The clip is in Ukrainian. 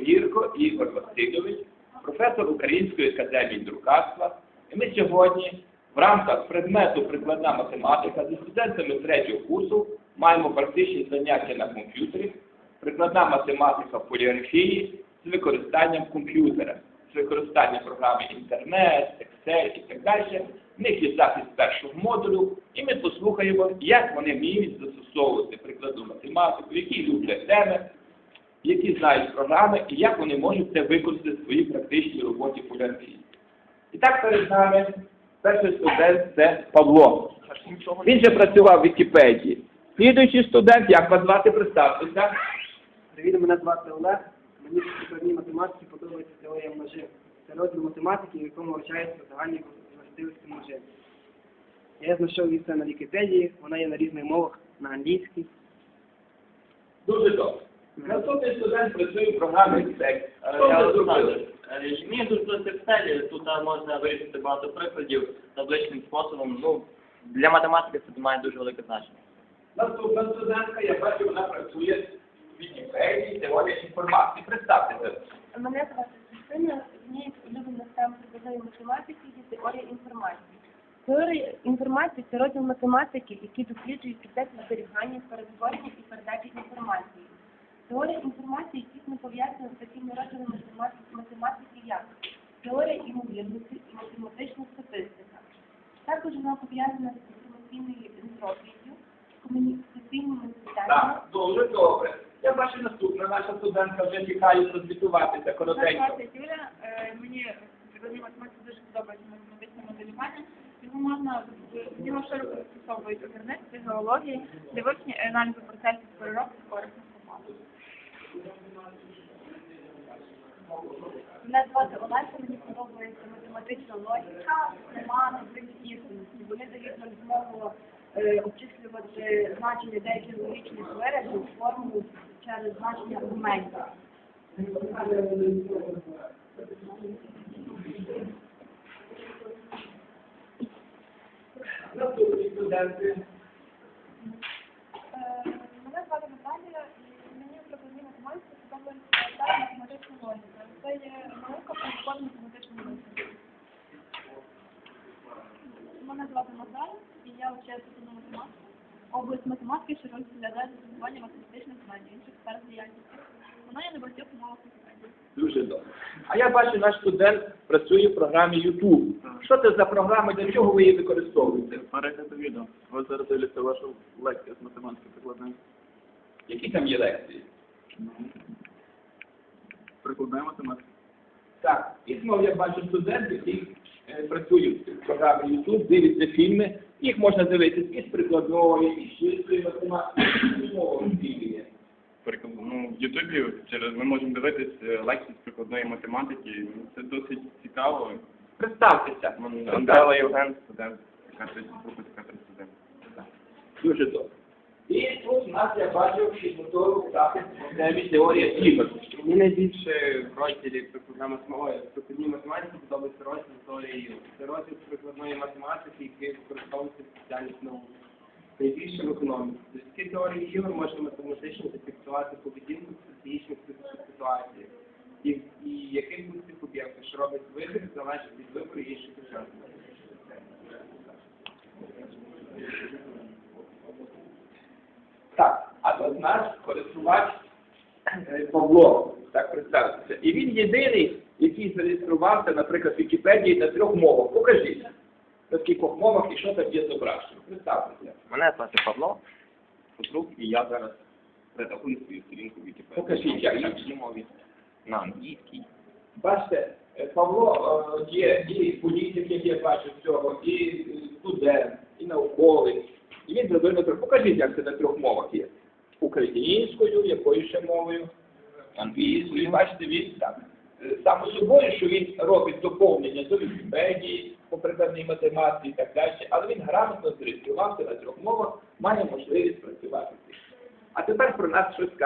Огірко Ігор Васильович, професор Української академії друкарства. І ми сьогодні в рамках предмету прикладна математика зі студентами третього курсу маємо практичні заняття на комп'ютері, прикладна математика в поліграфії з використанням комп'ютера, з використанням програми інтернет, Excel і так далі. В них є запис першого модулю, і ми послухаємо, як вони вміють застосовувати прикладну математику, які люблять теми, які знають програми і як вони можуть це використати в своїй практичній роботі поліграфії. І так перед нами перший студент це Павло. Він же працював в Вікіпедії. Слідуючий студент, як вас звати, представтеся. Привіт, мене звати Олег. Мені в прикладній математиці подобається теорія множин. Це розділ математики, в якому вивчаються загальні властивості множин. Я знайшов її все на Вікіпедії, вона є на різних мовах, на англійській. Дуже добре. Наступний студент працює в програмі. Е, зробили? Олександр. Е, Мені дуже просто Excel, тут е, можна вирішити багато прикладів табличним способом. Ну, для математики це має дуже велике значення. Наступна студентка, я бачу, вона працює в Вікіпедії, теорія інформації. Представтеся. Мене звати Христина, мені улюблена тема прикладної математики є теорія інформації. Теорія інформації це розділ математики, який досліджує процес зберігання, перетворення і передачі інформації. Теорія інформації тісно пов'язана з такими розділами математики, математики, як теорія імовірності і математична статистика. Також вона пов'язана з інформаційною ентропією, комунікаційними системами. Так, дуже добре. Я бачу наступна наша студентка вже тікає прозвітуватися Мене коротенько. Юля, Е, мені прикладні математики дуже подобається математичне моделювання. Його можна в нього широко застосовують у геометрії, геології, для вивчення аналізу процесів переробки корисних компонентів. Мене звати Олеся, мені подобається математична логіка, схема, принцип істинності. Вони дають нам змогу е, обчислювати значення деяких логічних виразів, формул через значення аргументів. Наступні студенти. Е, Мене звати Наталія, і мені в прикладній математиці подобається та математична логіка. Це є наука про. Мене звати Наталя, і я вчаю прикладну математику. Область математики широко розглядає застосування математичних знань інших сфер діяльності. Вона є на багатьох мовах Вікіпедії. Дуже добре. А я бачу, наш студент працює в програмі YouTube. Що це за програма, для чого ви її використовуєте? Перегляд відео. Ви зараз дивляться вашу лекцію з математики прикладної. Які там є лекції? Прикладної математики. Так, і знову я бачу студент, який е, працює в програмі YouTube, дивиться фільми. Їх можна дивитися і з прикладної, і з чистої математики, і з мовою ну, в Ютубі через ми можемо дивитись е, лекції з прикладної математики. Ну, Це досить цікаво. Представтеся. М, Андрела Євген, студент, кафедри кафедри студент. Дуже добре. І тут у нас я бачу підготовку захист темі теорія ігор. Мені найбільше в розділі прикладна прикладній математики подобається розділ теорії. Це розділ прикладної математики, який використовується в спеціальних наук. Найбільше в економіці. Завдяки теорії ігор можна математично зафіксувати поведінку в стратегічних ситуаціях. І, і яких цих об'єктів, що робить вибір, залежить від вибору інших учасників. Так, а от наш користувач е, Павло, так представтеся. І він єдиний, який зареєструвався, наприклад, в Вікіпедії на трьох мовах. Покажіть, на скількох мовах і що там є зображено. Представтеся. Мене звати Павло, Петрук, і я зараз редагую свою сторінку в Вікіпедії. Покажіть, як на там. мові, на англійській. Бачите, е, Павло е, є і політик, як я бачу цього, і студент, і науковець. І він на трьох. Покажіть, як це на трьох мовах є. Українською, якою ще мовою, англійською. Бачите, він так. Е, Само собою, що він робить доповнення до Вікіпедії, по прикладній математиці і так далі, але він грамотно зареєструвався на трьох мовах, має можливість працювати. А тепер про нас щось скаже.